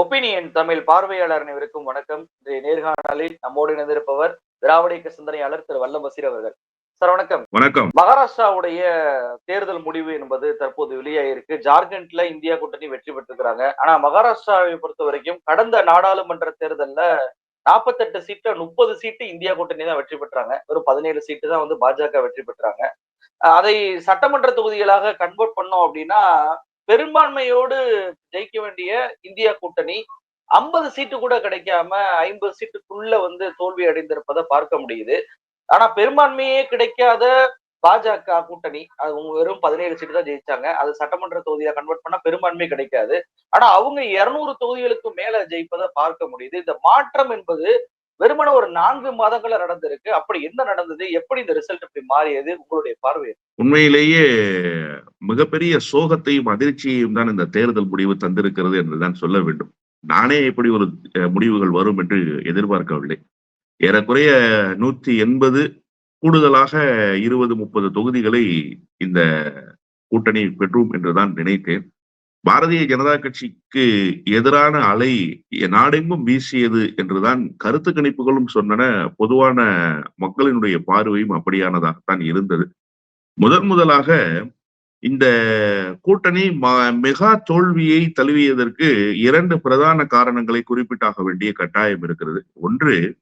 Opinion Tamil பார்வையாளர் அனைவருக்கும் வணக்கம். இன்றைய நேர்காணலில் நம்மோடு இணைந்திருப்பவர் திராவிட இயக்க சிந்தனையாளர் திரு வல்லம் பசீர் அவர்கள். சார் வணக்கம். வணக்கம். மகாராஷ்டிராவுடைய தேர்தல் முடிவு என்பது தற்போது வெளியாயிருக்கு. ஜார்க்கண்ட்ல இந்தியா கூட்டணி வெற்றி பெற்றிருக்கிறாங்க. ஆனா மகாராஷ்டிராவை பொறுத்த வரைக்கும் கடந்த நாடாளுமன்ற தேர்தல்ல நாற்பத்தெட்டு சீட்டு முப்பது சீட்டு இந்தியா கூட்டணி தான் வெற்றி பெற்றாங்க. வெறும் பதினேழு சீட்டு தான் வந்து பாஜக வெற்றி பெற்றாங்க. அதை சட்டமன்ற தொகுதிகளாக கன்வெர்ட் பண்ணோம் அப்படின்னா பெரும்பான்மையோடு ஜெயிக்க வேண்டிய இந்தியா கூட்டணி ஐம்பது சீட்டு கூட கிடைக்காம ஐம்பது சீட்டுக்குள்ள வந்து தோல்வி அடைந்திருப்பதை பார்க்க முடியுது. ஆனா பெரும்பான்மையே கிடைக்காத பாஜக கூட்டணி அது அவங்க வெறும் பதினேழு சீட்டு தான் ஜெயிச்சாங்க. அது சட்டமன்ற தொகுதியா கன்வெர்ட் பண்ணா பெரும்பான்மை கிடைக்காது. ஆனா அவங்க இருநூறு தொகுதிகளுக்கு மேல ஜெயிப்பதை பார்க்க முடியுது. இந்த மாற்றம் என்பது வெறுமன ஒரு நான்கு மாதங்கள நடந்திருக்கு. அப்படி என்ன நடந்தது? எப்படி இந்த ரிசல்ட் இப்படி மாறியது? உங்களுடைய பார்வை உண்மையிலேயே மிகப்பெரிய சோகத்தையும் அதிர்ச்சியையும் தான் இந்த தேர்தல் முடிவு தந்திருக்கிறது என்றுதான் சொல்ல வேண்டும். நானே இப்படி ஒரு முடிவுகள் வரும் என்று எதிர்பார்க்கவில்லை. ஏறக்குறைய நூத்தி எண்பது கூடுதலாக இருபது முப்பது தொகுதிகளை இந்த கூட்டணி பெற்றும் என்றுதான் நினைத்தேன். பாரதிய ஜனதா கட்சிக்கு எதிரான அலை நாடெங்கும் வீசியது என்றுதான் கருத்து கணிப்புகளும் சொன்னன பொதுவான மக்களினுடைய பார்வையும் அப்படியானதாகத்தான் இருந்தது. முதன் முதலாக இந்த கூட்டணி ம- மெகா தோல்வியை தழுவியதற்கு இரண்டு பிரதான காரணங்களை குறிப்பிட்டாக வேண்டிய கட்டாயம் இருக்கிறது. ஒன்று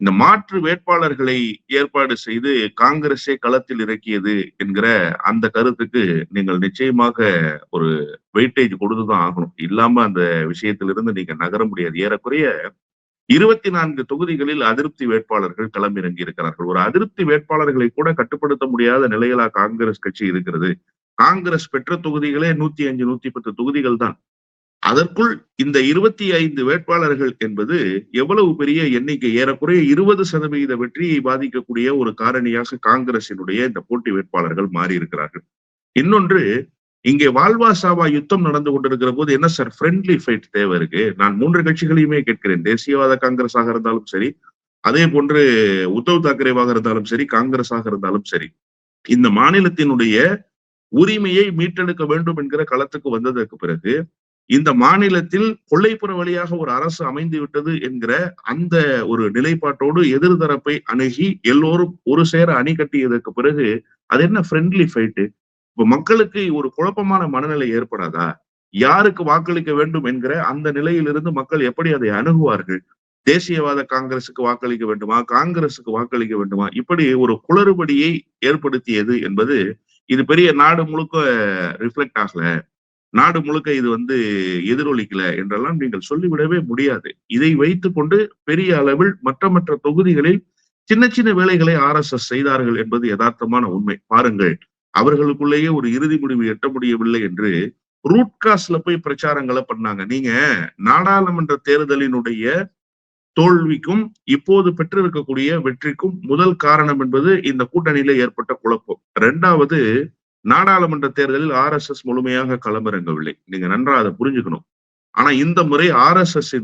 இந்த மாற்று வேட்பாளர்களை ஏற்பாடு செய்து காங்கிரஸே களத்தில் இறக்கியது என்கிற அந்த கருத்துக்கு நீங்கள் நிச்சயமாக ஒரு வெயிட்டேஜ் கொடுத்துதான் ஆகணும். இல்லாம அந்த விஷயத்திலிருந்து நீங்க நகர முடியாது. ஏறக்குறைய இருபத்தி நான்கு தொகுதிகளில் அதிருப்தி வேட்பாளர்கள் களமிறங்கி இருக்கிறார்கள். ஒரு அதிருப்தி வேட்பாளர்களை கூட கட்டுப்படுத்த முடியாத நிலையிலா காங்கிரஸ் கட்சி இருக்கிறது. காங்கிரஸ் பெற்ற தொகுதிகளே நூத்தி அஞ்சு நூத்தி பத்து தொகுதிகள் தான் அதற்குள் இந்த இருபத்தி ஐந்து வேட்பாளர்கள் என்பது எவ்வளவு பெரிய எண்ணிக்கை? ஏறக்குறைய இருபது சதவிகித வெற்றியை பாதிக்கக்கூடிய ஒரு காரணியாக காங்கிரசினுடைய இந்த போட்டி வேட்பாளர்கள் மாறி இருக்கிறார்கள் இன்னொன்று இங்கே வாழ்வா சாவா யுத்தம் நடந்து கொண்டிருக்கிற போது என்ன சார் ஃப்ரெண்ட்லி ஃபைட் தேவை இருக்கு? நான் மூன்று கட்சிகளையுமே கேட்கிறேன். தேசியவாத காங்கிரஸாக இருந்தாலும் சரி அதே போன்று உத்தவ் தாக்கரேவாக இருந்தாலும் சரி காங்கிரஸாக இருந்தாலும் சரி இந்த மாநிலத்தினுடைய உரிமையை மீட்டெடுக்க வேண்டும் என்கிற களத்துக்கு வந்ததற்கு பிறகு இந்த மாநிலத்தில் கொள்ளைப்புற வழியாக ஒரு அரசு அமைந்து விட்டது என்கிற அந்த ஒரு நிலைப்பாட்டோடு எதிர்தரப்பை அணுகி எல்லோரும் ஒரு சேர அணி கட்டியதற்கு பிறகு அது என்ன ஃப்ரெண்ட்லி ஃபைட்டு இப்ப மக்களுக்கு ஒரு குழப்பமான மனநிலை ஏற்படாதா? யாருக்கு வாக்களிக்க வேண்டும் என்கிற அந்த நிலையிலிருந்து மக்கள் எப்படி அதை அணுகுவார்கள்? தேசியவாத காங்கிரசுக்கு வாக்களிக்க வேண்டுமா? காங்கிரசுக்கு வாக்களிக்க வேண்டுமா? இப்படி ஒரு குளறுபடியை ஏற்படுத்தியது என்பது இது பெரிய நாடு முழுக்க ரிஃப்ளெக்ட் ஆகல. நாடு முழுக்க இது வந்து எதிரொலிக்கல என்றெல்லாம் நீங்கள் சொல்லிவிடவே முடியாது. இதை வைத்துக்கொண்டு பெரிய அளவில் மற்ற மற்ற தொகுதிகளில் சின்ன சின்ன வேலைகளை ஆர் எஸ் எஸ் செய்தார்கள் என்பது யதார்த்தமான உண்மை. பாருங்கள் அவர்களுக்குள்ளேயே ஒரு இறுதி முடிவு எட்ட முடியவில்லை என்று ரூட் காஸ்ட்ல போய் பிரச்சாரங்களை பண்ணாங்க. நீங்க நாடாளுமன்ற தேர்தலினுடைய தோல்விக்கும் இப்போது பெற்றிருக்கக்கூடிய வெற்றிக்கும் முதல் காரணம் என்பது இந்த கூட்டணியில ஏற்பட்ட குழப்பம். இரண்டாவது நாடாளுமன்ற தேர்தலில் ஆர் எஸ் எஸ் முழுமையாக களமிறங்கவில்லை. நீங்க நன்றா அதை புரிஞ்சுக்கணும். ஆனா இந்த முறை ஆர் எஸ் எஸ்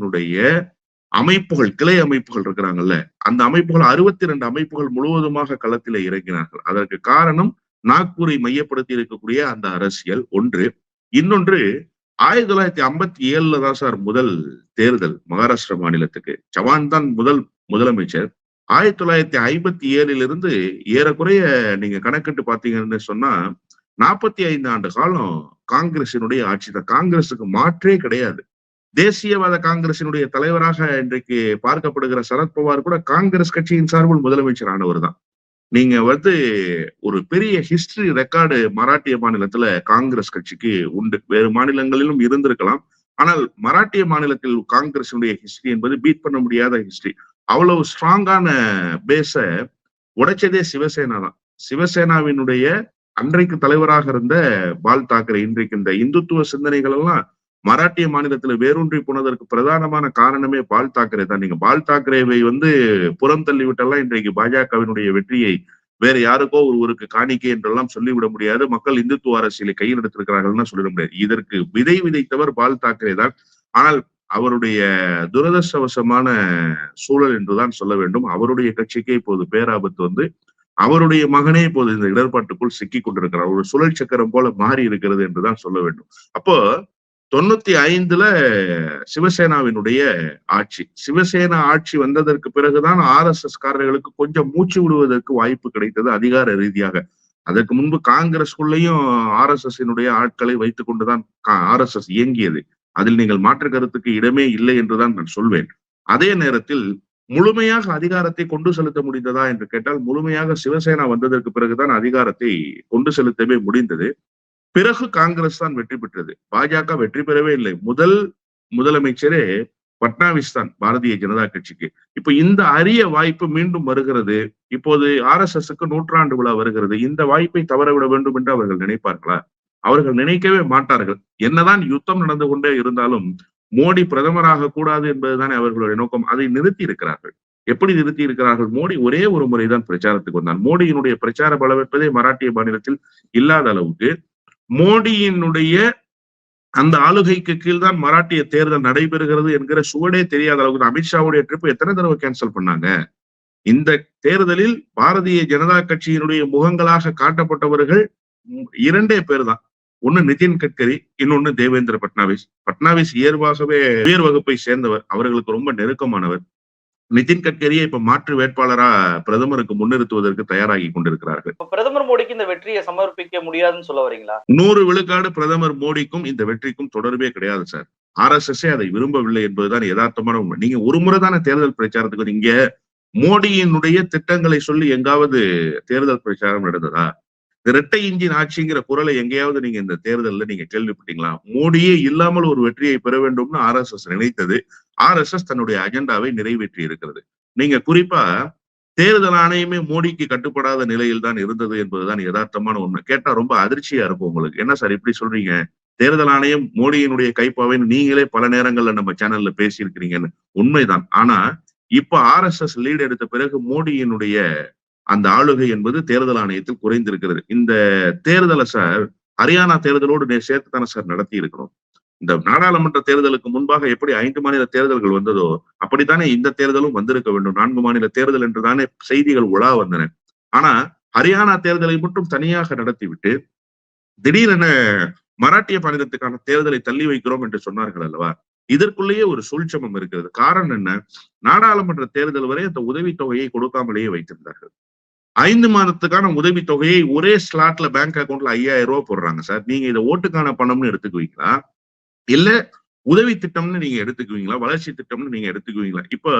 அமைப்புகள் கிளை அமைப்புகள் இருக்கிறாங்கல்ல அந்த அமைப்புகள் அறுபத்தி ரெண்டு அமைப்புகள் முழுவதுமாக களத்திலே இறங்கினார்கள். அதற்கு காரணம் நாக்பூரை மையப்படுத்தி இருக்கக்கூடிய அந்த அரசியல் ஒன்று. இன்னொன்று ஆயிரத்தி தொள்ளாயிரத்தி ஐம்பத்தி ஏழுல தான் சார் முதல் தேர்தல் மகாராஷ்டிர மாநிலத்துக்கு. சவான் தான் முதல் முதலமைச்சர். ஆயிரத்தி தொள்ளாயிரத்தி ஐம்பத்தி ஏழிலிருந்து ஏறக்குறைய நீங்க கணக்கிட்டு பாத்தீங்கன்னு சொன்னா நாற்பத்தி ஐந்து ஆண்டு காலம் காங்கிரசினுடைய ஆட்சி. தான் காங்கிரசுக்கு மாற்றே கிடையாது. தேசியவாத காங்கிரசினுடைய தலைவராக இன்றைக்கு பார்க்கப்படுகிற சரத்பவார் கூட காங்கிரஸ் கட்சியின் சார்பில் முதலமைச்சர் ஆனவர் தான். நீங்க வந்து ஒரு பெரிய ஹிஸ்டரி ரெக்கார்டு மராட்டிய மாநிலத்துல காங்கிரஸ் கட்சிக்கு உண்டு. வேறு மாநிலங்களிலும் இருந்திருக்கலாம். ஆனால் மராட்டிய மாநிலத்தில் காங்கிரசினுடைய ஹிஸ்டரி என்பது பீட் பண்ண முடியாத ஹிஸ்டரி அவ்வளவு ஸ்ட்ராங்கான பேஸ உடைச்சதே சிவசேனா தான். சிவசேனாவினுடைய அன்றைக்கு தலைவராக இருந்த பால் தாக்கரே இன்றைக்கு இந்த இந்துத்துவ சிந்தனைகள் எல்லாம் மராட்டிய மாநிலத்துல வேரூன்றி போனதற்கு பிரதானமான காரணமே பால் தாக்கரே தான். நீங்க பால் தாக்கரேவை வந்து புறம் தள்ளி விட்டெல்லாம் இன்றைக்கு பாஜகவினுடைய வெற்றியை வேற யாருக்கோ ஒருவருக்கு காணிக்கை என்றெல்லாம் சொல்லிவிட முடியாது. மக்கள் இந்துத்துவ அரசியலை கையில் எடுத்திருக்கிறார்கள்னு சொல்லிட முடியாது. இதற்கு விதை விதைத்தவர் பால் தாக்கரே தான். ஆனால் அவருடைய துரதிருஷ்டவசமான சூழல் என்றுதான் சொல்ல வேண்டும். அவருடைய கட்சிக்கே இப்போது பேராபத்து வந்து அவருடைய மகனே இப்போது இந்த இடர்பாட்டுக்குள் சிக்கி கொண்டிருக்கிறார். ஒரு சுழல் சக்கரம் போல மாறி இருக்கிறது என்றுதான் சொல்ல வேண்டும். அப்போ தொண்ணூத்தி ஐந்துல சிவசேனாவினுடைய ஆட்சி. சிவசேனா ஆட்சி வந்ததற்கு பிறகுதான் ஆர் எஸ் எஸ் காரர்களுக்கு கொஞ்சம் மூச்சு விடுவதற்கு வாய்ப்பு கிடைத்தது அதிகார ரீதியாக. அதற்கு முன்பு காங்கிரஸ்குள்ளேயும் ஆர் எஸ் எஸ் ஆட்களை வைத்துக் கொண்டுதான் ஆர் எஸ் எஸ் இயங்கியது. அதில் நீங்கள் மாற்று கருத்துக்கு இடமே இல்லை என்றுதான் நான் சொல்வேன். அதே நேரத்தில் முழுமையாக அதிகாரத்தை கொண்டு செலுத்த முடிந்ததா என்று கேட்டால் முழுமையாக சிவசேனா வந்ததற்கு பிறகுதான் அதிகாரத்தை கொண்டு செலுத்தவே முடிந்தது. பிறகு காங்கிரஸ் தான் வெற்றி பெற்றது. பாஜக வெற்றி பெறவே இல்லை. முதல் முதலமைச்சரே பட்னாவிஸ் தான் பாரதிய ஜனதா கட்சிக்கு. இப்ப இந்த அரிய வாய்ப்பு மீண்டும் வருகிறது. இப்போது ஆர் எஸ் எஸ்க்கு நூற்றாண்டு விழா வருகிறது. இந்த வாய்ப்பை தவறவிட வேண்டும் என்று அவர்கள் நினைப்பார்களா? அவர்கள் நினைக்கவே மாட்டார்கள். என்னதான் யுத்தம் நடந்து கொண்டே இருந்தாலும் மோடி பிரதமராக கூடாது என்பதுதானே அவர்களுடைய நோக்கம். அதை நிறுத்தி இருக்கிறார்கள். எப்படி நிறுத்தி இருக்கிறார்கள்? மோடி ஒரே ஒரு முறைதான் பிரச்சாரத்துக்கு வந்தார் மோடியினுடைய பிரச்சார பலவென்பதே மராட்டிய மாநிலத்தில் இல்லாத அளவுக்கு மோடியினுடைய அந்த ஆளுகைக்கு கீழ்தான் மராட்டிய தேர்தல் நடைபெறுகிறது என்கிற சுவடே தெரியாத அளவுக்கு அமித்ஷாவுடைய ட்ரிப் எத்தனை தடவை கேன்சல் பண்ணாங்க? இந்த தேர்தலில் பாரதிய ஜனதா கட்சியினுடைய முகங்களாக காட்டப்பட்டவர்கள் இரண்டே பேர் தான். ஒண்ணு நிதின் கட்கரி இன்னொன்னு தேவேந்திர பட்னாவிஸ். பட்னாவிஸ் இயல்பாகவே உயர் வகுப்பை சேர்ந்தவர். அவர்களுக்கு ரொம்ப நெருக்கமானவர். நிதின் கட்கரியை இப்ப மாற்று வேட்பாளரா பிரதமருக்கு முன்னிறுத்துவதற்கு தயாராகி கொண்டிருக்கிறார்கள். பிரதமர் மோடிக்கு இந்த வெற்றியை சமர்ப்பிக்க முடியாதுன்னு சொல்ல வரீங்களா? நூறு விழுக்காடு பிரதமர் மோடிக்கும் இந்த வெற்றிக்கும் தொடர்பே கிடையாது சார். ஆர் எஸ் எஸ் அதை விரும்பவில்லை என்பதுதான் யதார்த்தமான உண்மை. நீங்க ஒரு முறை தானே தேர்தல் பிரச்சாரத்துக்கு இங்க மோடியினுடைய திட்டங்களை சொல்லி எங்காவது தேர்தல் பிரச்சாரம் நடந்ததா? இரட்டை இன்ஜின் ஆட்சிங்கிற குரலை எங்கேயாவது நீங்க இந்த தேர்தலில் நீங்க கேள்விப்பட்டீங்களா? மோடியே இல்லாமல் ஒரு வெற்றியை பெற வேண்டும்னு ஆர் எஸ் எஸ் நினைத்தது. ஆர் எஸ் எஸ் தன்னுடைய அஜெண்டாவை நிறைவேற்றி இருக்கிறது. நீங்க குறிப்பா தேர்தல் ஆணையமே மோடிக்கு கட்டுப்படாத நிலையில் தான் இருந்தது என்பதுதான் யதார்த்தமான உண்மை. கேட்டா ரொம்ப அதிர்ச்சியா இருக்கும் உங்களுக்கு. என்ன சார் இப்படி சொல்றீங்க? தேர்தல் ஆணையம் மோடியினுடைய கைப்பாவைன்னு நீங்களே பல நேரங்கள்ல நம்ம சேனல்ல பேசியிருக்கிறீங்கன்னு உண்மைதான். ஆனா இப்ப ஆர் எஸ் எஸ் லீடு எடுத்த பிறகு மோடியினுடைய அந்த ஆளுகை என்பது தேர்தல் ஆணையத்தில் குறைந்திருக்கிறது. இந்த தேர்தலை சார் ஹரியானா தேர்தலோடு சேர்த்து தானே சார் நடத்தி இருக்கிறோம் இந்த நாடாளுமன்ற தேர்தலுக்கு முன்பாக எப்படி ஐந்து மாநில தேர்தல்கள் வந்ததோ அப்படித்தானே இந்த தேர்தலும் வந்திருக்க வேண்டும். நான்கு மாநில தேர்தல் என்றுதானே செய்திகள் உலா வந்தன. ஆனா ஹரியானா தேர்தலை மட்டும் தனியாக நடத்திவிட்டு திடீரென மராட்டிய மாநிலத்துக்கான தேர்தலை தள்ளி வைக்கிறோம் என்று சொன்னார்கள் அல்லவா? இதற்குள்ளேயே ஒரு சூழ்ச்சமம் இருக்கிறது. காரணம் என்ன? நாடாளுமன்ற தேர்தல் வரை அந்த உதவித்தொகையை கொடுக்காமலேயே வைத்திருந்தார்கள். ஐந்து மாதத்துக்கான உதவி தொகையை ஒரே ஸ்லாட்ல பேங்க் அக்கௌண்ட்ல ஐயாயிரம் ரூபாய் போடுறாங்க சார். நீங்க இதை ஓட்டுக்கான பணம்னு எடுத்துக்குவீங்களா? இல்ல உதவி திட்டம்னு நீங்க எடுத்துக்குவீங்களா? வளர்ச்சி திட்டம்னு நீங்க எடுத்துக்குவீங்களா? இப்ப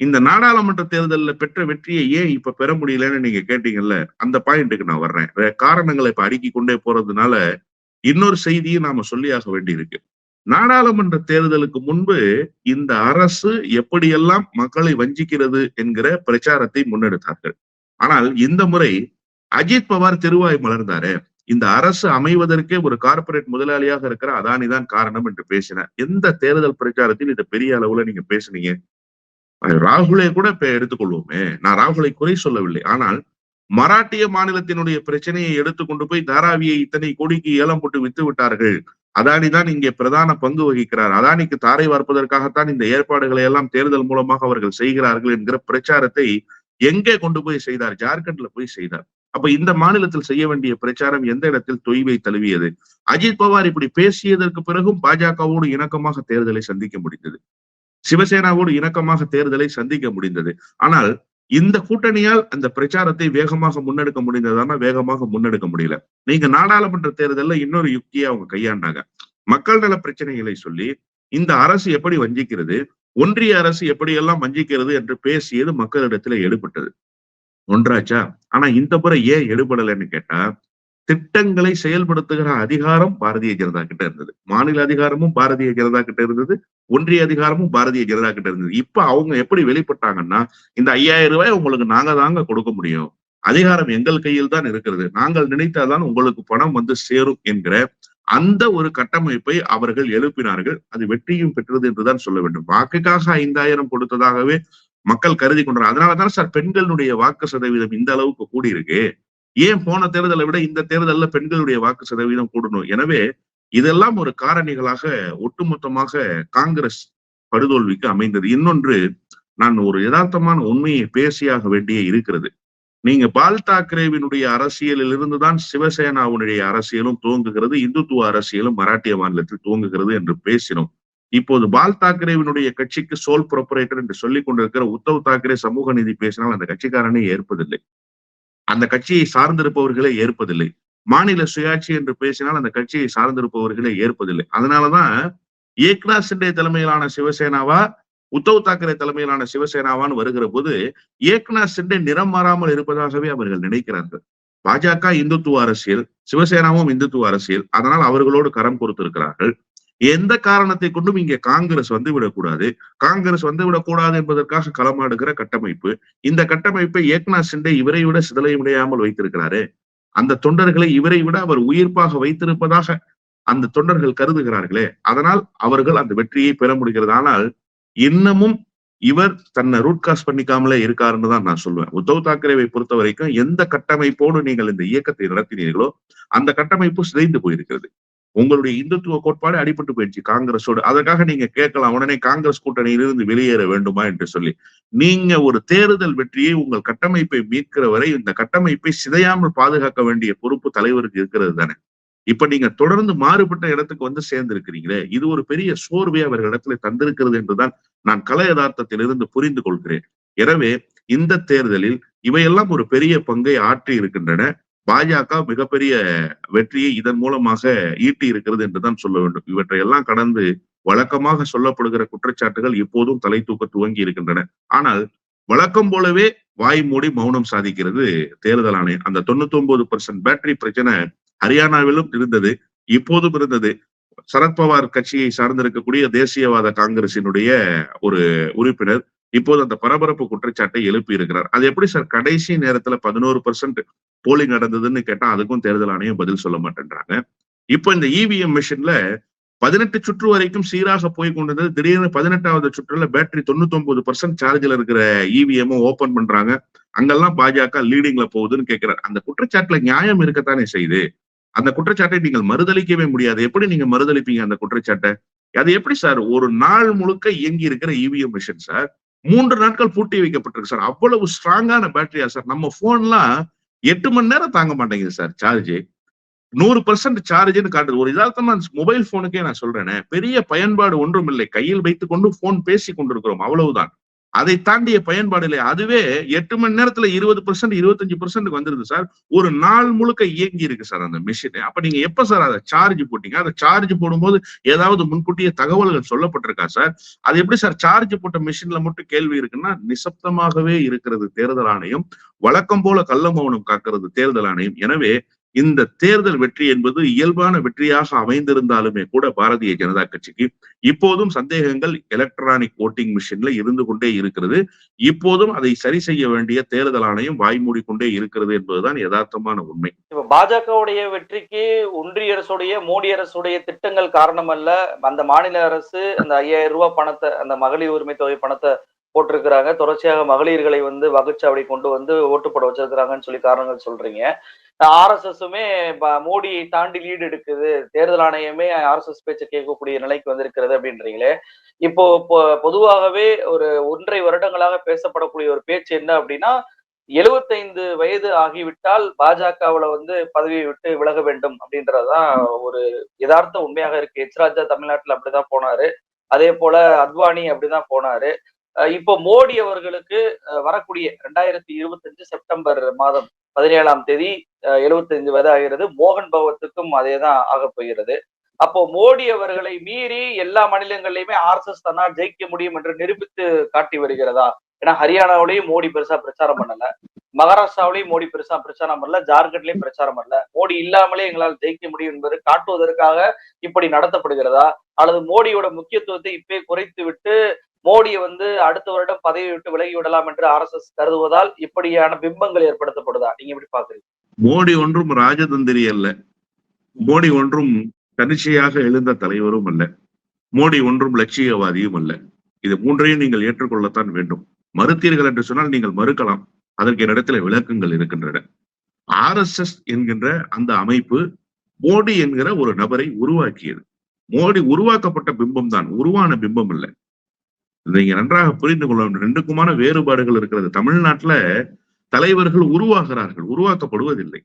இந்த நாடாளுமன்ற தேர்தலில் பெற்ற வெற்றியை ஏன் இப்ப பெற முடியலன்னு நீங்க கேட்டீங்கல்ல அந்த பாயிண்ட்டுக்கு நான் வர்றேன். காரணங்களை இப்ப அடுக்கி கொண்டே போறதுனால இன்னொரு செய்தியும் நாம சொல்லியாக வேண்டி இருக்கு நாடாளுமன்ற தேர்தலுக்கு முன்பு இந்த அரசு எப்படியெல்லாம் மக்களை வஞ்சிக்கிறது என்கிற பிரச்சாரத்தை முன்னெடுத்தார்கள். ஆனால் இந்த முறை அஜித் பவார் திருவாய் மலர்ந்தாரு. இந்த அரசு அமைவதற்கே ஒரு கார்பரேட் முதலாளியாக இருக்கிற அதானி தான் காரணம் என்று பேசினார். எந்த தேர்தல் பிரச்சாரத்தில் இதை பெரிய அளவுல நீங்க பேசுனீங்க? ராகுலை கூட இப்ப எடுத்துக்கொள்வோமே. நான் ராகுலை குறை சொல்லவில்லை. ஆனால் மராட்டிய மாநிலத்தினுடைய பிரச்சனையை எடுத்துக்கொண்டு போய் தாராவியை இத்தனை கோடிக்கு ஏலம் போட்டு வித்து விட்டார்கள். அதானி தான் இங்கே பிரதான பங்கு வகிக்கிறார். அதானிக்கு தாரை வார்ப்பதற்காகத்தான் இந்த ஏற்பாடுகளை எல்லாம் தேர்தல் மூலமாக அவர்கள் செய்கிறார்கள் என்கிற பிரச்சாரத்தை எங்கே கொண்டு போய் செய்தார்? ஜார்க்கண்ட்ல போய் செய்தார். அப்ப இந்த மாநிலத்தில் செய்ய வேண்டிய பிரச்சாரம் எந்த இடத்தில் தொய்வை தழுவியது? அஜித் பவார் இப்படி பேசியதற்கு பிறகும் பாஜகவோடு இணக்கமாக தேர்தலை சந்திக்க முடிந்தது. சிவசேனாவோடு இணக்கமாக தேர்தலை சந்திக்க முடிந்தது. ஆனால் இந்த கூட்டணியால் அந்த பிரச்சாரத்தை வேகமாக முன்னெடுக்க முடிந்ததானா? வேகமாக முன்னெடுக்க முடியல. நீங்க நாடாளுமன்ற தேர்தலில் இன்னொரு யுக்தியை அவங்க கையாண்டாங்க. மக்கள் நல பிரச்சனைகளை சொல்லி இந்த அரசு எப்படி வஞ்சிக்கிறது? ஒன்றிய அரசு எப்படியெல்லாம் வஞ்சிக்கிறது என்று பேசியது மக்களிடத்துல எடுபட்டது. ஒன்றாச்சா ஆனா இந்த முறை ஏன் எடுபடலைன்னு கேட்டா திட்டங்களை செயல்படுத்துகிற அதிகாரம் பாரதிய ஜனதா கிட்ட இருந்தது. மாநில அதிகாரமும் பாரதிய ஜனதா கிட்ட இருந்தது ஒன்றிய அதிகாரமும் பாரதிய ஜனதா கிட்ட இருந்தது. இப்ப அவங்க எப்படி வெளிப்பட்டாங்கன்னா இந்த ஐயாயிரம் ரூபாய் உங்களுக்கு நாங்க தாங்க கொடுக்க முடியும். அதிகாரம் எங்கள் கையில் தான் இருக்கிறது. நாங்கள் நினைத்தாதான் உங்களுக்கு பணம் வந்து சேரும் என்கிற அந்த ஒரு கட்டமைப்பை அவர்கள் எழுப்பினார்கள். அது வெற்றியும் பெற்றது என்றுதான் சொல்ல வேண்டும். வாக்குக்காக ஐந்தாயிரம் கொடுத்ததாகவே மக்கள் கருதி கொண்டார். அதனாலதான் சார் பெண்களுடைய வாக்கு சதவீதம் இந்த அளவுக்கு கூடியிருக்கு. ஏன் போன தேர்தலை விட இந்த தேர்தல்ல பெண்களுடைய வாக்கு சதவீதம் கூடணும்? எனவே இதெல்லாம் ஒரு காரணிகளாக ஒட்டுமொத்தமாக காங்கிரஸ் படுதோல்விக்கு அமைந்தது. இன்னொன்று நான் ஒரு யதார்த்தமான உண்மையை பேசியாக வேண்டிய இருக்கிறது. நீங்க பால் தாக்கரேவினுடைய அரசியலில் இருந்துதான் சிவசேனாவுடைய அரசியலும் துவங்குகிறது இந்துத்துவ அரசியலும் மராட்டிய மாநிலத்தில் துவங்குகிறது என்று பேசினோம். இப்போது பால் தாக்கரேவினுடைய கட்சிக்கு சோல் ப்ரொபரேட்டர் என்று சொல்லிக் கொண்டிருக்கிற உத்தவ் தாக்கரே சமூக நீதி பேசினால் அந்த கட்சிக்காரனே ஏற்பதில்லை. அந்த கட்சியை சார்ந்திருப்பவர்களே ஏற்பதில்லை. மாநில சுயாட்சி என்று பேசினால் அந்த கட்சியை சார்ந்திருப்பவர்களே ஏற்பதில்லை. அதனாலதான் ஏக்நாத் சிண்டே தலைமையிலான சிவசேனாவா உத்தவ் தாக்கரே தலைமையிலான சிவசேனாவான்னு வருகிற போது ஏக்நாத் சிண்டே நிறம் மாறாமல் இருப்பதாகவே அவர்கள் நினைக்கிறார்கள். பாஜக இந்துத்துவ அரசியல் சிவசேனாவும் இந்துத்துவ அரசியல் அதனால் அவர்களோடு கரம் கொடுத்திருக்கிறார்கள் எந்த காரணத்தை கொண்டும் இங்கே காங்கிரஸ் வந்து விடக்கூடாது காங்கிரஸ் வந்து விடக்கூடாது என்பதற்காக களமாடுகிற கட்டமைப்பு. இந்த கட்டமைப்பை ஏக்நாத் சிண்டே இவரை விட சிதலையுடையாமல் வைத்திருக்கிறாரு. அந்த தொண்டர்களை இவரை விட அவர் உயிர்ப்பாக வைத்திருப்பதாக அந்த தொண்டர்கள் கருதுகிறார்களே. அதனால் அவர்கள் அந்த வெற்றியை பெற முடிகிறது. ஆனால் இன்னமும் இவர் தன்னை ரூட்காஸ்ட் பண்ணிக்காமலே இருக்காருன்னு தான் நான் சொல்லுவேன். உத்தவ் தாக்கரேவை பொறுத்த வரைக்கும் எந்த கட்டமைப்போடு நீங்கள் இந்த இயக்கத்தை நடத்தினீர்களோ அந்த கட்டமைப்பு சிதைந்து போயிருக்கிறது. உங்களுடைய இந்துத்துவ கோட்பாடு அடிபட்டு போயிடுச்சு காங்கிரஸோடு. அதற்காக நீங்க கேட்கலாம் உடனே காங்கிரஸ் கூட்டணியிலிருந்து வெளியேற வேண்டுமா என்று சொல்லி. நீங்க ஒரு தேர்தல் வெற்றியை உங்கள் கட்டமைப்பை மீட்கிற வரை இந்த கட்டமைப்பை சிதையாமல் பாதுகாக்க வேண்டிய பொறுப்பு தலைவருக்கு இருக்கிறது தானே? இப்ப நீங்க தொடர்ந்து மாறுபட்ட இடத்துக்கு வந்து சேர்ந்திருக்கிறீங்களே இது ஒரு பெரிய சோர்வை அவர்களிடத்துல தந்திருக்கிறது என்றுதான் நான் கல யதார்த்தத்திலிருந்து புரிந்து கொள்கிறேன். எனவே இந்த தேர்தலில் இவையெல்லாம் ஒரு பெரிய பங்கை ஆற்றி இருக்கின்றன. பாஜக மிகப்பெரிய வெற்றியை இதன் மூலமாக ஈட்டி இருக்கிறது என்றுதான் சொல்ல வேண்டும். இவற்றையெல்லாம் கடந்து வழக்கமாக சொல்லப்படுகிற குற்றச்சாட்டுகள் இப்போதும் தலை தூக்க துவங்கி இருக்கின்றன. ஆனால் வழக்கம் போலவே வாய் மூடி மௌனம் சாதிக்கிறது தேர்தல் ஆணையம். அந்த தொண்ணூத்தி ஒன்பது பர்சன்ட் பேட்டரி பிரச்சனை ஹரியானாவிலும் இருந்தது இப்போதும் இருந்தது. சரத்பவார் கட்சியை சார்ந்திருக்கக்கூடிய தேசியவாத காங்கிரசினுடைய ஒரு உறுப்பினர் இப்போது அந்த பரபரப்பு குற்றச்சாட்டை எழுப்பி இருக்கிறார் அது எப்படி சார்? கடைசி நேரத்துல பதினோரு பர்சன்ட் போலிங் நடந்ததுன்னு கேட்டா அதுக்கும் தேர்தல் ஆணையம் பதில் சொல்ல மாட்டேன்றாங்க. இப்போ இந்த இவிஎம் மிஷின்ல பதினெட்டு சுற்று வரைக்கும் சீராக போய் கொண்டிருந்தது. திடீர்னு பதினெட்டாவது சுற்றுல பேட்டரி தொண்ணூத்தி ஒன்பது பர்சன்ட் சார்ஜ்ல இருக்கிற இவிஎம் ஓபன் பண்றாங்க. அங்கெல்லாம் பாஜக லீடிங்ல போகுதுன்னு கேட்கிறார் அந்த குற்றச்சாட்டுல நியாயம் இருக்கத்தானே செய்யுது? அந்த குற்றச்சாட்டை நீங்கள் மறுதளிக்கவே முடியாது. எப்படி நீங்க மறுதளிப்பீங்க அந்த குற்றச்சாட்டை? அது எப்படி சார்? ஒரு நாள் முழுக்க இயங்கி இருக்கிற இவிஎம் மிஷின் சார். மூன்று நாட்கள் பூட்டி வைக்கப்பட்டிருக்கு சார். அவ்வளவு ஸ்ட்ராங்கான பேட்டரியா சார். நம்ம போன்லாம் எட்டு மணி நேரம் தாங்க மாட்டேங்குது சார் சார்ஜ் நூறு பர்சன்ட் சார்ஜ்னு காட்டுது. ஒரு இதார்த்தமா மொபைல் போனுக்கே நான் சொல்றேனே. பெரிய பயன்பாடு ஒன்றும் இல்லை. கையில் வைத்துக்கொண்டு போன் பேசி கொண்டிருக்கிறோம் அவ்வளவுதான். அதை தாண்டிய பயன்பாடு இல்லை அதுவே எட்டு மணி நேரத்துல இருபது பர்சன்ட் இருபத்தஞ்சு பர்சன்ட் வந்துருது சார். ஒரு நாள் முழுக்க இயங்கி இருக்கு சார் அந்த மிஷின் அப்ப நீங்க எப்ப சார் அதை சார்ஜ் போட்டீங்க? அதை சார்ஜ் போடும்போது ஏதாவது முன்கூட்டிய தகவல்கள் சொல்லப்பட்டிருக்கா சார்? அது எப்படி சார் சார்ஜ் போட்ட மிஷின்ல மட்டும் கேள்வி இருக்குன்னா நிசப்தமாகவே இருக்கிறது தேர்தல் ஆணையம் வழக்கம் போல கள்ள மௌனம் காக்கிறது தேர்தல் ஆணையம். எனவே இந்த தேர்தல் வெற்றி என்பது இயல்பான வெற்றியாக அமைந்திருந்தாலுமே கூட பாரதிய ஜனதா கட்சிக்கு இப்போதும் சந்தேகங்கள் எலக்ட்ரானிக் ஓட்டிங் மிஷின்ல இருந்து கொண்டே இருக்கிறது. இப்போதும் அதை சரி செய்ய வேண்டிய தேர்தல் ஆணையம் வாய்மூடி கொண்டே இருக்கிறது என்பதுதான் யதார்த்தமான உண்மை. இப்ப பாஜகவுடைய வெற்றிக்கு ஒன்றிய அரசுடைய மோடி அரசுடைய திட்டங்கள் காரணம் அல்ல அந்த மாநில அரசு அந்த ஐயாயிரம் ரூபாய் பணத்தை அந்த மகளிர் உரிமை தொகை பணத்தை போட்டிருக்கிறாங்க. தொடர்ச்சியாக மகளிர்களை வந்து வகுச்சாவடி கொண்டு வந்து ஓட்டுப்பட வச்சிருக்கிறாங்கன்னு சொல்லி காரணங்கள் சொல்றீங்க. ஆர்எஸ்எஸ்ஸுமே மோடியை தாண்டி லீடு எடுக்குது. தேர்தல் ஆணையமே ஆர்எஸ்எஸ் பேச்சை கேட்கக்கூடிய நிலைக்கு வந்திருக்கிறது அப்படின்றீங்களே. இப்போ பொதுவாகவே ஒரு ஒன்றை வருடங்களாக பேசப்படக்கூடிய ஒரு பேச்சு என்ன அப்படின்னா எழுபத்தைந்து வயது ஆகிவிட்டால் பாஜகவுல வந்து பதவியை விட்டு விலக வேண்டும் அப்படின்றதுதான் ஒரு யதார்த்த உண்மையாக இருக்கு. எச் ராஜா தமிழ்நாட்டுல அப்படிதான் போனாரு. அதே போல அத்வானி அப்படிதான் போனாரு. இப்போ மோடி அவர்களுக்கு வரக்கூடிய ரெண்டாயிரத்தி இருபத்தஞ்சு செப்டம்பர் மாதம் பதினேழாம் தேதி எழுபத்தஞ்சு வயது ஆகிறது. மோகன் பகவத்துக்கும் அதே தான் ஆக போகிறது. அப்போ மோடி அவர்களை மீறி எல்லா மாநிலங்கள்லயுமே ஆர்எஸ்எஸ் தன்னால் ஜெயிக்க முடியும் என்று நிரூபித்து காட்டி வருகிறதா? ஏன்னா ஹரியானாவிலையும் மோடி பெருசா பிரச்சாரம் பண்ணல. மகாராஷ்டிராவிலையும் மோடி பெருசா பிரச்சாரம் பண்ணல. ஜார்க்கண்ட்லயும் பிரச்சாரம் பண்ணல. மோடி இல்லாமலே எங்களால் ஜெயிக்க முடியும் என்பது காட்டுவதற்காக இப்படி நடத்தப்படுகிறதா? அல்லது மோடியோட முக்கியத்துவத்தை இப்பே குறைத்து விட்டு மோடியை வந்து அடுத்த வருடம் பதவி விட்டு விலகி விடலாம் என்று ஆர் எஸ் எஸ் கருதுவதால் இப்படியான பிம்பங்கள் ஏற்படுத்தப்படுதா? நீங்க எப்படி பாக்குறீங்க மோடி ஒன்றும் ராஜதந்திரி அல்ல. மோடி ஒன்றும் தனிச்சையாக எழுந்த தலைவரும் அல்ல. மோடி ஒன்றும் லட்சியவாதியும் அல்ல. இது மூன்றையும் நீங்கள் ஏற்றுக்கொள்ளத்தான் வேண்டும். மறுத்தீர்கள் என்று சொன்னால் நீங்கள் மறுக்கலாம். அதற்கு என்னிடத்தில் விளக்கங்கள் இருக்கின்றன. ஆர் எஸ் எஸ் என்கின்ற அந்த அமைப்பு மோடி என்கிற ஒரு நபரை உருவாக்கியது. மோடி உருவாக்கப்பட்ட பிம்பம் தான். உருவான பிம்பம் இல்லை நீங்க நன்றாக புரிந்து கொள்ள வேண்டும். ரெண்டுக்குமான வேறுபாடுகள் இருக்கிறது. தமிழ்நாட்டுல தலைவர்கள் உருவாகிறார்கள். உருவாக்கப்படுவதில்லை.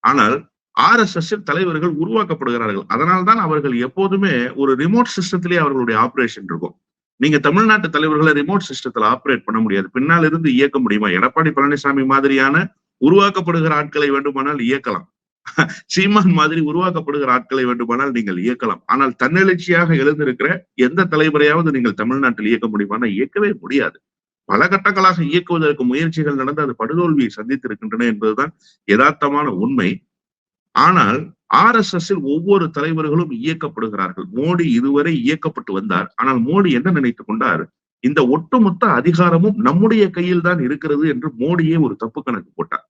ஆனால் ஆர் எஸ் எஸ் தலைவர்கள் உருவாக்கப்படுகிறார்கள். அதனால்தான் அவர்கள் எப்போதுமே ஒரு ரிமோட் சிஸ்டத்திலே அவர்களுடைய ஆபரேஷன் இருக்கும். நீங்க தமிழ்நாட்டு தலைவர்களை ரிமோட் சிஸ்டத்துல ஆபரேட் பண்ண முடியாது. பின்னால் இருந்து இயக்க முடியுமா? எடப்பாடி பழனிசாமி மாதிரியான உருவாக்கப்படுகிற ஆட்களை வேண்டுமானால் இயக்கலாம். சீமான் மாதிரி உருவாக்கப்படுகிற ஆட்களை வேண்டுமானால் நீங்கள் இயக்கலாம். ஆனால் தன்னெழுச்சியாக எழுந்திருக்கிற எந்த தலைவரையாவது நீங்கள் தமிழ்நாட்டில் இயக்க முடியுமானா இயக்கவே முடியாது. பல கட்டங்களாக இயக்குவதற்கு முயற்சிகள் நடந்து அது படுதோல்வியை சந்தித்திருக்கின்றன என்பதுதான் யதார்த்தமான உண்மை. ஆனால் ஆர் எஸ் எஸ் ஒவ்வொரு தலைவர்களும் இயக்கப்படுகிறார்கள். மோடி இதுவரை இயக்கப்பட்டு வந்தார். ஆனால் மோடி என்ன நினைத்துக் கொண்டார்? இந்த ஒட்டுமொத்த அதிகாரமும் நம்முடைய கையில் தான் இருக்கிறது என்று மோடியே ஒரு தப்பு கணக்கு போட்டார்.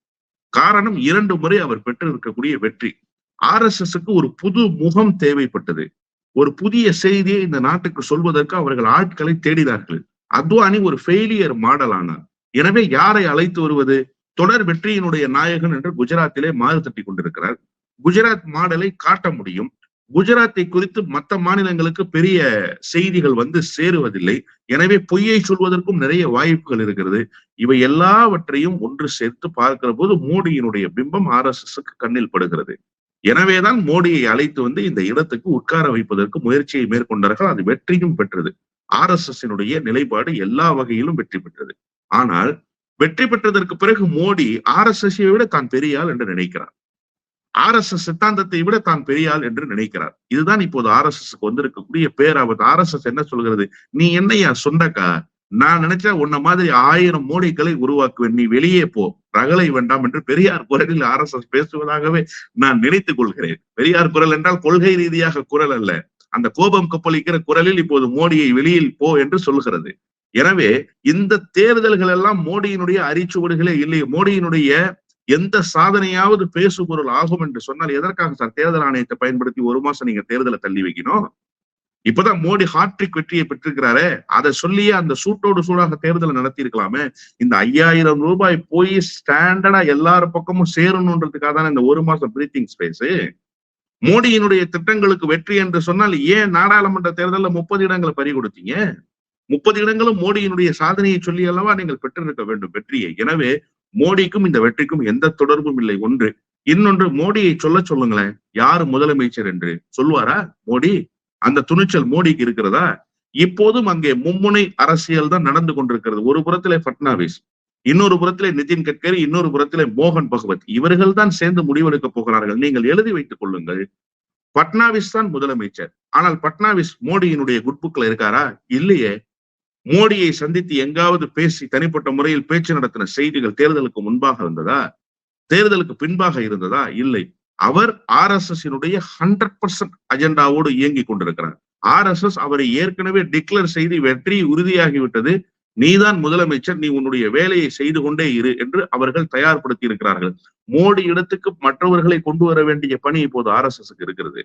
காரணம் இரண்டு முறை அவர் பெற்றிருக்கக்கூடிய வெற்றி. ஆர் எஸ் எஸ்க்கு ஒரு புது முகம் தேவைப்பட்டது. ஒரு புதிய செய்தியை இந்த நாட்டுக்கு சொல்வதற்கு அவர்கள் ஆட்களை தேடினார்கள். அத்வானி ஒரு ஃபெயிலியர் மாடல் ஆனார். எனவே யாரை அழைத்து வருவது? தொடர் வெற்றியினுடைய நாயகன் என்று குஜராத்திலே மாறு தட்டி கொண்டிருக்கிறார். குஜராத் மாடலை காட்ட முடியும். குஜராத்தை குறித்து மற்ற மாநிலங்களுக்கு பெரிய செய்திகள் வந்து சேருவதில்லை. எனவே பொய்யை சொல்வதற்கும் நிறைய வாய்ப்புகள் இருக்கிறது. இவை எல்லாவற்றையும் ஒன்று சேர்த்து பார்க்கிற போது மோடியினுடைய பிம்பம் ஆர் எஸ் எஸ்க்கு கண்ணில் படுகிறது. எனவேதான் மோடியை அழைத்து வந்து இந்த இடத்துக்கு உட்கார வைப்பதற்கு முயற்சியை மேற்கொண்டார்கள். அது வெற்றியும் பெற்றது. ஆர் எஸ் எஸ் நிலைப்பாடு எல்லா வகையிலும் வெற்றி பெற்றது. ஆனால் வெற்றி பெற்றதற்கு பிறகு மோடி ஆர் எஸ் எஸ் விட தான் பெரியாள் என்று நினைக்கிறார். ஆர் எஸ் எஸ் சித்தாந்தத்தை விட தான் பெரியாள் என்று நினைக்கிறார். இதுதான் இப்போது ஆர் எஸ் எஸ்க்கு வந்திருக்கக்கூடிய பேராபத்து. ஆர் எஸ் எஸ் என்ன சொல்கிறது? நீ என்னையா சொந்தக்கா நான் நினைச்சா உன்ன மாதிரி ஆயிரம் மோடிகளை உருவாக்குவேன். நீ வெளியே போ. ரகலை வேண்டாம் என்று பெரியார் குரலில் ஆர் எஸ் எஸ் பேசுவதாகவே நான் நினைத்துக் கொள்கிறேன். பெரியார் குரல் என்றால் கொள்கை ரீதியாக குரல் அல்ல. அந்த கோபம் கப்பலிக்கிற குரலில் இப்போது மோடியை வெளியில் போ என்று சொல்கிறது. எனவே இந்த தேர்தல்கள் எல்லாம் மோடியினுடைய அரிச்சுவடுகளே இல்லை மோடியினுடைய எந்த சாதனையாவது பேசுபொருள் ஆகும் என்று சொன்னால் எதற்காக சார் தேர்தல் ஆணையத்தை பயன்படுத்தி ஒரு மாசம் நீங்க தேர்தலை தள்ளி வைக்கணும்? இப்பதான் மோடி ஹாட்ரிக் வெற்றியை பெற்றிருக்கிறாரு. அதை சொல்லியே அந்த சூட்டோடு சூடாக தேர்தலை நடத்தி இருக்கலாமே இந்த ஐயாயிரம் ரூபாய் போய் ஸ்டாண்டர்டா எல்லார் பக்கமும் சேரணுன்றதுக்காக தானே இந்த ஒரு மாசம் பிரீத்திங் ஸ்பேஸ் மோடியினுடைய திட்டங்களுக்கு வெற்றி என்று சொன்னால் ஏன் நாடாளுமன்ற தேர்தலில் முப்பது இடங்களை பறி கொடுத்தீங்க? முப்பது இடங்களும் மோடியினுடைய சாதனையை சொல்லி அல்லவா நீங்கள் பெற்றிருக்க வேண்டும் வெற்றியை? எனவே மோடிக்கும் இந்த வெற்றிக்கும் எந்த தொடர்பும் இல்லை. ஒன்று இன்னொன்று மோடியை சொல்ல சொல்லுங்களேன். யாரு முதலமைச்சர் என்று? சொல்வாரா மோடி? அந்த துணிச்சல் மோடிக்கு இருக்கிறதா? இப்போதும் அங்கே மும்முனை அரசியல் தான் நடந்து கொண்டிருக்கிறது. ஒரு புறத்திலே பட்னாவிஸ் இன்னொரு புறத்திலே நிதின் கட்கரி இன்னொரு புறத்திலே மோகன் பகவத். இவர்கள் தான் சேர்ந்து முடிவெடுக்க போகிறார்கள். நீங்கள் எழுதி வைத்துக் கொள்ளுங்கள். பட்னாவிஸ் தான் முதலமைச்சர். ஆனால் பட்னாவிஸ் மோடியினுடைய குட்புக்ல இருக்காரா? இல்லையே. மோடியை சந்தித்து எங்காவது பேசி தனிப்பட்ட முறையில் பேச்சு நடத்தின செய்திகள் தேர்தலுக்கு முன்பாக இருந்ததா? தேர்தலுக்கு பின்பாக இருந்ததா? இல்லை. அவர் R S S hundred percent அஜெண்டாவோடு இயங்கி கொண்டிருக்கிறார். ஆர் எஸ் எஸ் அவரை ஏற்கனவே டிக்ளேர் செய்து வெற்றி உறுதியாகிவிட்டது. நீதான் முதலமைச்சர் நீ உன்னுடைய வேலையை செய்து கொண்டே இரு என்று அவர்கள் தயார்படுத்தி இருக்கிறார்கள் மோடி இடத்துக்கு மற்றவர்களை கொண்டு வர வேண்டிய பணி இப்போது ஆர் எஸ் எஸ்க்கு இருக்கிறது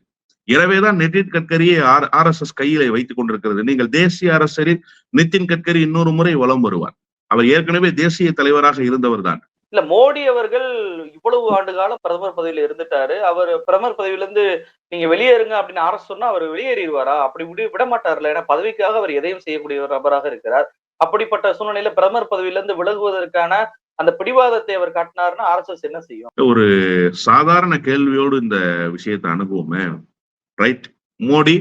எனவேதான் நிதின் கட்கரியை ஆர் ஆர் எஸ் எஸ் கையிலே வைத்துக் கொண்டிருக்கிறது. நீங்கள் தேசிய அரசரில் நிதின் கட்கரி இன்னொரு முறை வலம் வருவார். அவர் ஏற்கனவே தேசிய தலைவராக இருந்தவர் தான். இல்ல மோடி அவர்கள் இவ்வளவு ஆண்டு காலம் பிரதமர் பதவியில இருந்துட்டாரு. அவர் பிரதமர் பதவியில இருந்து நீங்க வெளியேறுங்க அப்படின்னு அரசு சொன்னா அவர் வெளியேறிடுவாரா? அப்படி விட மாட்டார்ல. ஏன்னா பதவிக்காக அவர் எதையும் செய்யக்கூடிய ஒரு நபராக இருக்கிறார். அப்படிப்பட்ட சூழ்நிலையில பிரதமர் பதவியிலிருந்து விலகுவதற்கான அந்த பிடிவாதத்தை அவர் காட்டினாருன்னா ஆர்எஸ்எஸ் என்ன செய்யும்? ஒரு சாதாரண கேள்வியோடு இந்த விஷயத்தை அனுபவமே ரைட் மோடி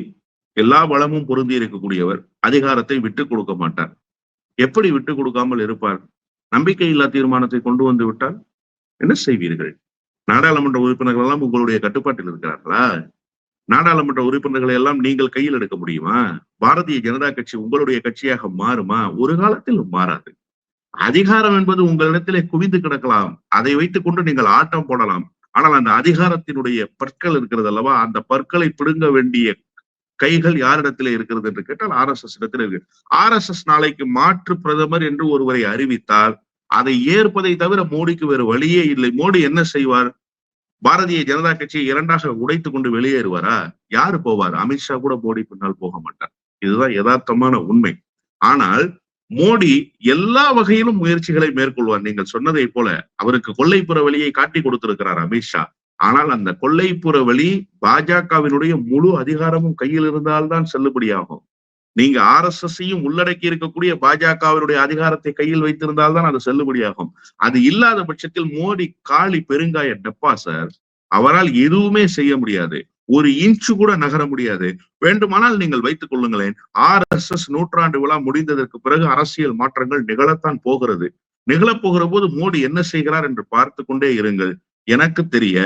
எல்லா வளமும் பொருந்தி இருக்கக்கூடியவர் அதிகாரத்தை விட்டு கொடுக்க மாட்டார். எப்படி விட்டு கொடுக்காமல் இருப்பார்? நம்பிக்கையில்லா தீர்மானத்தை கொண்டு வந்து விட்டால் என்ன செய்வீர்கள்? நாடாளுமன்ற உறுப்பினர்கள் எல்லாம் உங்களுடைய கட்டுப்பாட்டில் இருக்கிறார்களா? நாடாளுமன்ற உறுப்பினர்களை எல்லாம் நீங்கள் கையில் எடுக்க முடியுமா? பாரதிய ஜனதா கட்சி உங்களுடைய கட்சியாக மாறுமா? ஒரு காலத்தில் மாறாது. அதிகாரம் என்பது உங்களிடத்திலே குவிந்து கிடக்கலாம். அதை வைத்துக் கொண்டு நீங்கள் ஆட்டம் போடலாம். ஆனால் அந்த அதிகாரத்தினுடைய பற்கள் இருக்கிறது அல்லவா? அந்த பற்களை பிடுங்க வேண்டிய கைகள் யாரிடத்திலே இருக்கிறது என்று கேட்டால் ஆர் எஸ் எஸ் இடத்தில் இருக்கு. ஆர் எஸ் எஸ் நாளைக்கு மாற்று பிரதமர் என்று ஒருவரை அறிவித்தால் அதை ஏற்பதை தவிர மோடிக்கு வேறு வழியே இல்லை. மோடி என்ன செய்வார்? பாரதிய ஜனதா கட்சியை இரண்டாக உடைத்து கொண்டு வெளியேறுவாரா? யாரு போவார்? அமித்ஷா கூட மோடி பின்னால் போக மாட்டார். இதுதான் யதார்த்தமான உண்மை. ஆனால் மோடி எல்லா வகையிலும் முயற்சிகளை மேற்கொள்வார். நீங்கள் சொன்னதை போல அவருக்கு கொள்ளைப்புற வழியை காட்டி கொடுத்திருக்கிறார் அமித்ஷா ஆனால் அந்த கொள்ளைப்புற வழி பாஜகவினுடைய முழு அதிகாரமும் கையில் இருந்தால்தான் செல்லுபடியாகும். நீங்க ஆர் எஸ் எஸ்ஸையும் உள்ளடக்கி இருக்கக்கூடிய பாஜகவினுடைய அதிகாரத்தை கையில் வைத்திருந்தால்தான் அது செல்லுபடியாகும். அது இல்லாத பட்சத்தில் மோடி காளி பெருங்காய டப்பா சார். அவரால் எதுவுமே செய்ய முடியாது. ஒரு இன்ச்சு கூட நகர முடியாது. வேண்டுமானால் நீங்கள் வைத்துக் கொள்ளுங்களேன். ஆர் எஸ் எஸ் நூற்றாண்டு விழா முடிந்ததற்கு பிறகு அரசியல் மாற்றங்கள் நிகழத்தான் போகிறது. நிகழப்போகிற போது மோடி என்ன செய்கிறார் என்று பார்த்து கொண்டே இருங்கள். எனக்கு தெரிய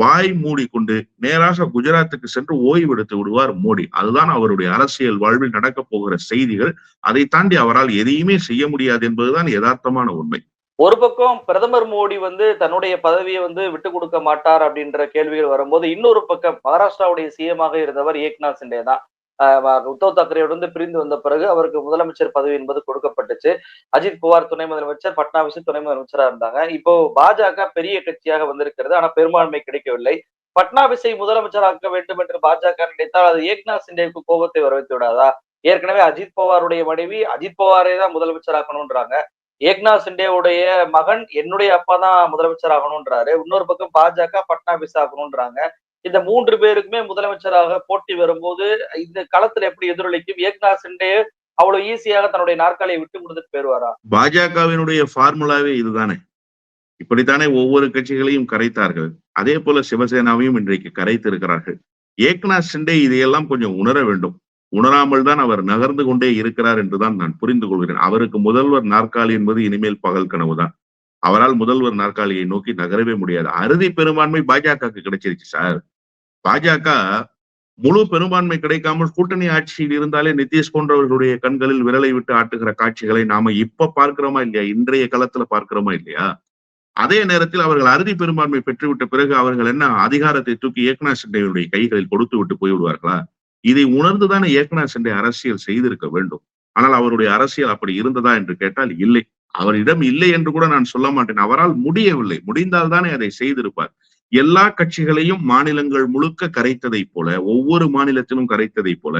வாய் மூடிக்கொண்டு நேராக குஜராத்துக்கு சென்று ஓய்வெடுத்து விடுவார் மோடி. அதுதான் அவருடைய அரசியல் வாழ்வில் நடக்கப் போகிற செய்திகள். அதை தாண்டி அவரால் எதையுமே செய்ய முடியாது என்பதுதான் யதார்த்தமான உண்மை. ஒரு பக்கம் பிரதமர் மோடி வந்து தன்னுடைய பதவியை வந்து விட்டு கொடுக்க மாட்டார் அப்படின்ற கேள்விகள் வரும்போது இன்னொரு பக்கம் மகாராஷ்டிராவுடைய சிஎமாக இருந்தவர் ஏக்நாத் சிண்டே தான். ஆஹ் உத்தவ் தாக்கரேயோடு பிரிந்து வந்த பிறகு அவருக்கு முதலமைச்சர் பதவி என்பது கொடுக்கப்பட்டுச்சு. அஜித் பவார் துணை முதலமைச்சர் பட்னாவிஸ் துணை முதலமைச்சரா இருந்தாங்க. இப்போ பாஜக பெரிய கட்சியாக வந்திருக்கிறது. ஆனா பெரும்பான்மை கிடைக்கவில்லை. பட்னாவிஸை முதலமைச்சராக்க வேண்டும் என்று பாஜக நினைத்தால் அது ஏக்நாத் சிண்டேவுக்கு கோபத்தை வரவைத்து விடாதா? ஏற்கனவே அஜித் பவாருடைய மனைவி அஜித் பவாரே தான் முதலமைச்சராக்கணும்ன்றாங்க. ஏக்நாத் சிண்டேவுடைய மகன் என்னுடைய அப்பா தான் முதலமைச்சர் ஆகணும்ன்றாரு இன்னொரு பக்கம் பாஜக பட்னாபிஸ் ஆகணும்ன்றாங்க இந்த மூன்று பேருக்குமே முதலமைச்சராக போட்டி வரும்போது இந்த களத்துல எப்படி எதிரொலிக்கும்? ஏக்நாத் சிண்டே அவ்வளவு ஈஸியாக தன்னுடைய நாற்காலியை விட்டு கொடுத்துட்டு போயிருவாரா? பாஜகவினுடைய ஃபார்முலாவே இதுதானே. இப்படித்தானே ஒவ்வொரு கட்சிகளையும் கரைத்தார்கள். அதே போல சிவசேனாவையும் இன்றைக்கு கரைத்திருக்கிறார்கள். ஏக்நாத் சிண்டே இதையெல்லாம் கொஞ்சம் உணர வேண்டும். உணராமல் தான் அவர் நகர்ந்து கொண்டே இருக்கிறார் என்றுதான் நான் புரிந்து கொள்கிறேன். அவருக்கு முதல்வர் நாற்காலி என்பது இனிமேல் பகல் கனவுதான். அவரால் முதல்வர் நாற்காலியை நோக்கி நகரவே முடியாது. அறுதி பெரும்பான்மை பாஜகவுக்கு கிடைச்சிருச்சு சார். பாஜக முழு பெரும்பான்மை கிடைக்காமல் கூட்டணி ஆட்சியில் இருந்தாலே நிதிஷ் போன்றவர்களுடைய கண்களில் விரலை விட்டு ஆட்டுகிற காட்சிகளை நாம இப்ப பார்க்கிறோமா இல்லையா? இன்றைய களத்துல பார்க்கிறோமா இல்லையா? அதே நேரத்தில் அவர்கள் அறுதி பெரும்பான்மை பெற்றுவிட்ட பிறகு அவர்கள் என்ன அதிகாரத்தை தூக்கி ஏக்நாத் சிண்டையுடைய கைகளில் கொடுத்து விட்டு போய்விடுவார்களா? இதை உணர்ந்துதானே ஏக்நாத் சிண்டே அரசியல் செய்திருக்க வேண்டும்? ஆனால் அவருடைய அரசியல் அப்படி இருந்ததா என்று கேட்டால் இல்லை. அவரிடம் இல்லை என்று கூட நான் சொல்ல மாட்டேன். அவரால் முடியவில்லை. முடிந்தால் தானே அதை செய்திருப்பார். எல்லா கட்சிகளையும் மாநிலங்கள் முழுக்க கரைத்ததை போல ஒவ்வொரு மாநிலத்திலும் கரைத்ததை போல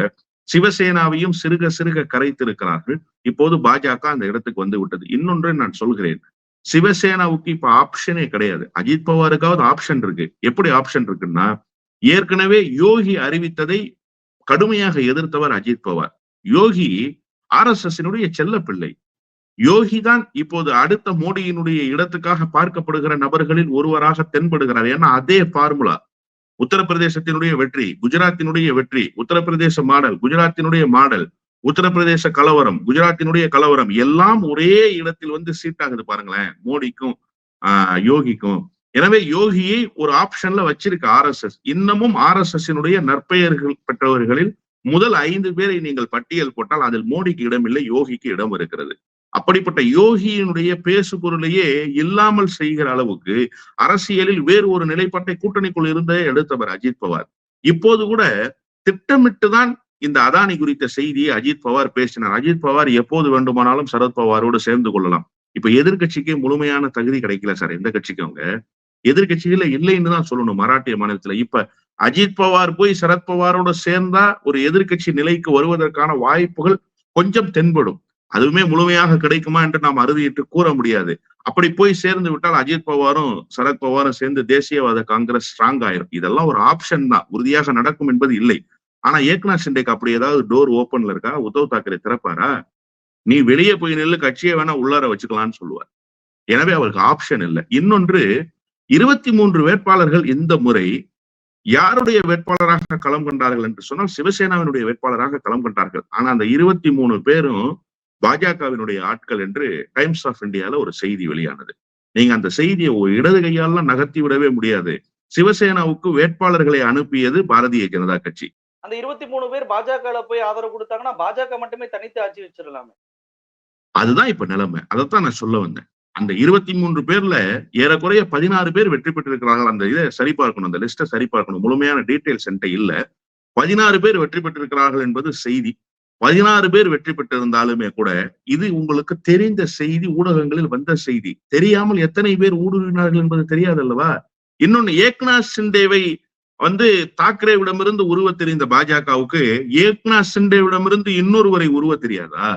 சிவசேனாவையும் சிறுக சிறுக கரைத்திருக்கிறார்கள். இப்போது பாஜக அந்த இடத்துக்கு வந்து விட்டது. இன்னொன்று நான் சொல்கிறேன். சிவசேனாவுக்கு இப்ப ஆப்ஷனே கிடையாது. அஜித் பவாருக்காவது ஆப்ஷன் இருக்கு. எப்படி ஆப்ஷன் இருக்குன்னா ஏற்கனவே யோகி அறிவித்ததை கடுமையாக எதிர்த்தவர் Ajit Pawar. Yogi R S S செல்ல பிள்ளை. யோகி தான் இப்போது அடுத்த மோடியினுடைய இடத்துக்காக பார்க்கப்படுகிற நபர்களில் ஒருவராக தென்படுகிறார். ஏன்னா அதே பார்முலா உத்தரப்பிரதேசத்தினுடைய வெற்றி குஜராத்தினுடைய வெற்றி உத்தரப்பிரதேச மாடல் குஜராத்தினுடைய மாடல் உத்தரப்பிரதேச கலவரம் குஜராத்தினுடைய கலவரம் எல்லாம் ஒரே இடத்தில் வந்து சீட் ஆகுது பாருங்களேன். மோடிக்கும் ஆஹ் யோகிக்கும். எனவே யோகியை ஒரு ஆப்ஷன்ல வச்சிருக்க ஆர் எஸ் எஸ் இன்னமும் ஆர் எஸ் எஸ் நற்பெயர்கள் பெற்றவர்களில் முதல் ஐந்து பேரை நீங்கள் பட்டியல் போட்டால் அதில் மோடிக்கு இடம் இல்லை யோகிக்கு இடம் இருக்கிறது. அப்படிப்பட்ட யோகியினுடைய பேசு பொருளையே இல்லாமல் செய்கிற அளவுக்கு அரசியலில் வேறு ஒரு நிலைப்பாட்டை கூட்டணிக்குள் இருந்தே எடுத்தவர் அஜித் பவார். இப்போது கூட திட்டமிட்டுதான் இந்த அதானி குறித்த செய்தியை அஜித் பவார் பேசினார். அஜித் பவார் எப்போது வேண்டுமானாலும் சரத்பவாரோடு சேர்ந்து கொள்ளலாம். இப்ப எதிர்கட்சிக்கு முழுமையான தகுதி கிடைக்கல சார். எந்த கட்சிக்கு அவங்க? எதிர்கட்சிகள இல்லைன்னு தான் சொல்லணும் மராட்டிய மாநிலத்துல. இப்ப அஜித் பவார் போய் சரத் பவாரோட சேர்ந்தா ஒரு எதிர்கட்சி நிலைக்கு வருவதற்கான வாய்ப்புகள் கொஞ்சம் தென்படும். அதுவுமே முழுமையாக கிடைக்குமா என்று நாம் அறுதியிட்டு கூற முடியாது. அப்படி போய் சேர்ந்து விட்டால் அஜித் பவாரும் சரத் பவாரும் சேர்ந்து தேசியவாத காங்கிரஸ் ஸ்ட்ராங் ஆயிரும். இதெல்லாம் ஒரு ஆப்ஷன் தான். உறுதியாக நடக்கும் என்பது இல்லை. ஆனா ஏக்நாத் சிண்டேக்கு அப்படி ஏதாவது டோர் ஓப்பன்ல இருக்கா? உத்தவ் தாக்கரே திறப்பாரா? நீ வெளியே போய் நெல்லு கட்சியை வேணா உள்ளார வச்சுக்கலாம்னு சொல்லுவார். எனவே அவருக்கு ஆப்ஷன் இல்லை. இன்னொன்று இருபத்தி மூன்று வேட்பாளர்கள் இந்த முறை யாருடைய வேட்பாளராக களம் கண்டார்கள் என்று சொன்னால் சிவசேனாவினுடைய வேட்பாளராக களம் கண்டார்கள். ஆனா அந்த இருபத்தி மூணு பேரும் பாஜகவினுடைய ஆட்கள் என்று டைம்ஸ் ஆஃப் இந்தியால ஒரு செய்தி வெளியானது. நீங்க அந்த செய்தியை இடது கையாலாம் நகர்த்தி விடவே முடியாது. சிவசேனாவுக்கு வேட்பாளர்களை அனுப்பியது பாரதிய ஜனதா கட்சி. அந்த இருபத்தி மூணு பேர் பாஜக போய் ஆதரவு கொடுத்தாங்கன்னா பாஜக மட்டுமே தனித்து ஆட்சி வச்சிடலாமே. அதுதான் இப்ப நிலைமை. அதைத்தான் நான் சொல்ல வந்தேன். அந்த இருபத்தி மூன்று பேர்ல ஏறக்குறைய பதினாறு பேர் வெற்றி பெற்றிருக்கிறார்கள். அந்த இதை சரி பார்க்கணும் அந்த லிஸ்ட்டை சரி பார்க்கணும் முழுமையான டீட்டெயில்ஸ் என்கிட்ட இல்ல. பதினாறு பேர் வெற்றி பெற்றிருக்கிறார்கள் என்பது செய்தி. பதினாறு பேர் வெற்றி பெற்றிருந்தாலுமே கூட இது உங்களுக்கு தெரிந்த செய்தி ஊடகங்களில் வந்த செய்தி. தெரியாமல் எத்தனை பேர் ஊடுருவினார்கள் என்பது தெரியாது அல்லவா? இன்னொன்னு ஏக்நாத் சிண்டேவை வந்து தாக்கரேவிடமிருந்து உருவ தெரிந்த பாஜகவுக்கு ஏக்நாத் சிண்டேவிடமிருந்து இன்னொருவரை உருவ தெரியாதா?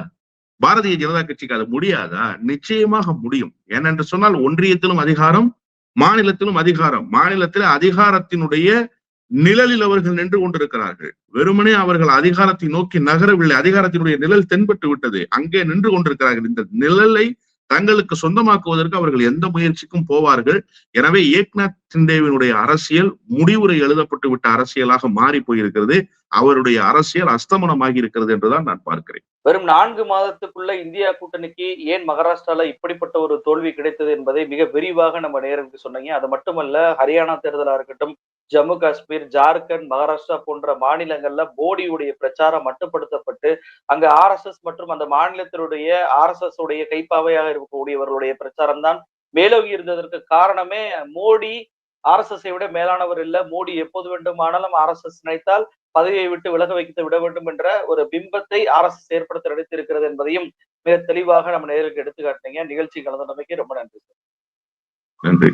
பாரதிய ஜனதா கட்சிக்கு அது முடியாதா? நிச்சயமாக முடியும். ஏனென்று சொன்னால் ஒன்றியத்திலும் அதிகாரம் மாநிலத்திலும் அதிகாரம். மாநிலத்தில் அதிகாரத்தினுடைய நிழலில் அவர்கள் நின்று கொண்டிருக்கிறார்கள். வெறுமனே அவர்கள் அதிகாரத்தை நோக்கி நகரவில்லை. அதிகாரத்தினுடைய நிழல் தென்பட்டு விட்டது. அங்கே நின்று கொண்டிருக்கிறார்கள். இந்த நிழலை தங்களுக்கு சொந்தமாக்குவதற்கு அவர்கள் எந்த முயற்சிக்கும் போவார்கள். எனவே ஏக்நாத் சிண்டேவினுடைய அரசியல் முடிவுரை எழுதப்பட்டு விட்ட அரசியலாக மாறி போயிருக்கிறது. அவருடைய அரசியல் அஸ்தமனமாகி இருக்கிறது என்றுதான் நான் பார்க்கிறேன். வெறும் நான்கு மாதத்துக்குள்ள இந்தியா கூட்டணிக்கு ஏன் மகாராஷ்டிரால இப்படிப்பட்ட ஒரு தோல்வி கிடைத்தது என்பதை மிக விரிவாக நம்ம நேருக்கு சொன்னீங்க. அது மட்டுமல்ல ஹரியானா தேர்தலா இருக்கட்டும் ஜம்மு காஷ்மீர் ஜார்க்கண்ட் மகாராஷ்டிரா போன்ற மாநிலங்கள்ல மோடியுடைய பிரச்சாரம் மட்டுப்படுத்தப்பட்டு அங்க ஆர்எஸ்எஸ் மற்றும் அந்த மாநிலத்தினுடைய ஆர்எஸ்எஸ் உடைய கைப்பாவையாக இருக்கக்கூடியவர்களுடைய பிரச்சாரம் தான் மேலோங்கி இருந்ததற்கு காரணமே மோடி ஆர்எஸ்எஸ் விட மேலானவர் இல்ல. மோடி எப்போது வேண்டுமானாலும் ஆர்எஸ்எஸ் நினைத்தால் பதவியை விட்டு விலக வைத்து விட வேண்டும் என்ற ஒரு பிம்பத்தை ஆர்எஸ்எஸ் ஏற்படுத்த நினைத்திருக்கிறது என்பதையும் மிக தெளிவாக நம்ம நேருக்கு எடுத்துக்காட்டினீங்க. நிகழ்ச்சி கலந்துள்ளமைக்கு ரொம்ப நன்றி நன்றி.